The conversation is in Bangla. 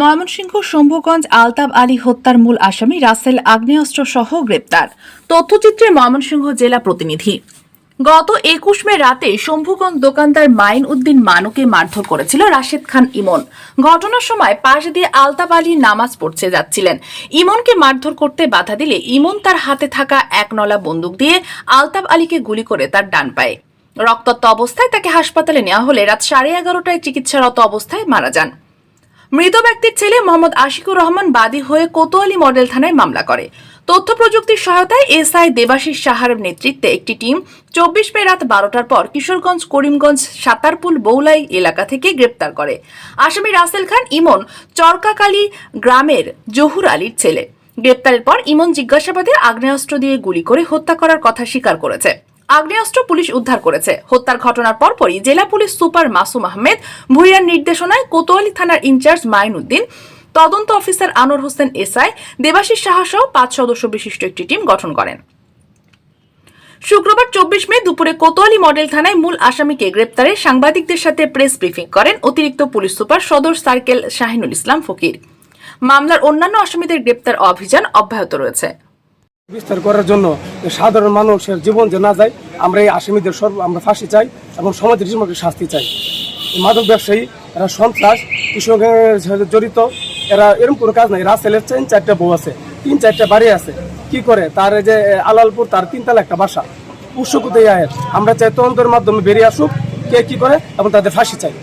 ময়মনসিংহ, শম্ভুগঞ্জ, আলতাব আলী হত্যার মূল আসামি রাসেল আগ্নেয়াস্ত্র সহ গ্রেপ্তার। তথ্যচিত্রে ময়মনসিংহ জেলা প্রতিনিধি। গত একুশ মে রাতে শম্ভুগঞ্জ দোকানদার মাইন উদ্দিন মানুকে মারধর করেছিল রাশেদ খান ইমন। ঘটনার সময় পাশ দিয়ে আলতাব আলী নামাজ পড়তে যাচ্ছিলেন। ইমনকে মারধর করতে বাধা দিলে ইমন তার হাতে থাকা এক নলা বন্দুক দিয়ে আলতাব আলীকে গুলি করে তার ডান পায়ে। রক্তাক্ত অবস্থায় তাকে হাসপাতালে নেওয়া হলে রাত সাড়ে এগারোটায় চিকিৎসারত অবস্থায় মারা যান। মৃত ব্যক্তির ছেলে মোহাম্মদ আশিকুর রহমান বাদী হয়ে কোতোয়ালি মডেল থানায় মামলা করে। তথ্য প্রযুক্তির সহায়তায় এসআই দেবাশিস সাহার নেতৃত্বে একটি টিম চব্বিশ মে রাত বারোটার পর কিশোরগঞ্জ, করিমগঞ্জ, সাতারপুল, বৌলাই এলাকা থেকে গ্রেপ্তার করে। আসামি রাসেল খান ইমন চরকাকালী গ্রামের জহুর আলীর ছেলে। গ্রেপ্তারের পর ইমন জিজ্ঞাসাবাদে আগ্নেয়াস্ত্র দিয়ে গুলি করে হত্যা করার কথা স্বীকার করেছে। আগ্নেয়াস্ত্র পুলিশ উদ্ধার করেছে। হত্যার ঘটনার পরপরই জেলা পুলিশ সুপার মাসুম আহমেদ ভুইয়ার নির্দেশনায় কোতোয়ালি থানার ইনচার্জ মাইনুদ্দিন, তদন্ত অফিসার আনোয়ার হোসেন এসআই, দেবাশিস সাহা সহ পাঁচ সদস্য বিশিষ্ট একটি টিম গঠন করেন। শুক্রবার চব্বিশ মে দুপুরে কোতোয়ালি মডেল থানায় মূল আসামিকে গ্রেপ্তারে সাংবাদিকদের সাথে প্রেস ব্রিফিং করেন অতিরিক্ত পুলিশ সুপার সদর সার্কেল শাহিনুল ইসলাম ফকির। মামলার অন্যান্য আসামিদের গ্রেপ্তার অভিযান অব্যাহত রয়েছে। বিস্তার করার জন্য সাধারণ মানুষের জীবন যে না যায়, আমরা এই আসামিদের সর্ব, আমরা ফাঁসি চাই এবং সমাজের জীবনকে শাস্তি চাই। মাদক ব্যবসায়ী, এরা সন্ত্রাস, কৃষকের সাথে জড়িত, এরা এরকম কোনো কাজ নাই। রাসেলের তিন চারটা বউ আছে, তিন চারটা বাড়ি আছে। কি করে? তার যে আলালপুর, তার তিনতলা একটা বাসা। উৎসকুতে আয়ের আমরা চাই তদন্তের মাধ্যমে বেরিয়ে আসুক, কে কি করে এবং তাদের ফাঁসি চাই।